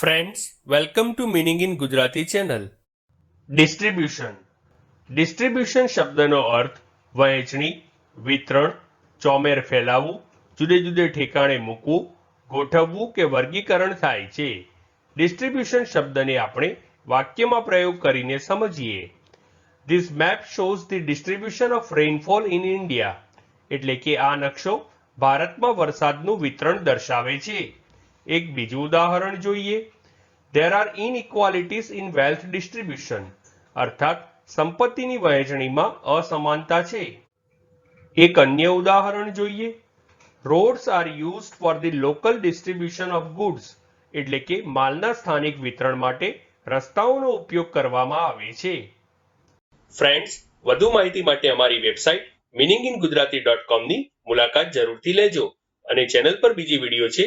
Friends welcome to meaning in Gujarati channel distribution distribution શબ્દનો અર્થ વહેંચણી, વિતરણ, ચોમેર ફેલાવવું, જુદે જુદે ઠેકાણે મૂકવું, ગોઠવવું કે વર્ગીકરણ થાય છે. ડિસ્ટ્રીબ્યુશન શબ્દને આપણે વાક્યમાં પ્રયોગ કરીને સમજીએ. This map shows the distribution of rainfall in India એટલે કે આ નકશો ભારતમાં વરસાદનું વિતરણ દર્શાવે છે. એક બીજું ઉદાહરણ જોઈએ. There are inequalities in wealth distribution અર્થાત, સંપત્તિની વહેંચણીમાં અસમાનતા છે. એક અન્ય ઉદાહરણ જોઈએ. Roads are used for the local distribution of goods એટલે કે માલના સ્થાનિક વિતરણ માટે રસ્તાઓનો ઉપયોગ કરવામાં આવે છે. ફ્રેન્ડ્સ વધુ માહિતી માટે અમારી website meaning in Gujarati dot કોમની મુલાકાત જરૂરથી લેજો અને ચેનલ પર બીજી વીડિયો છે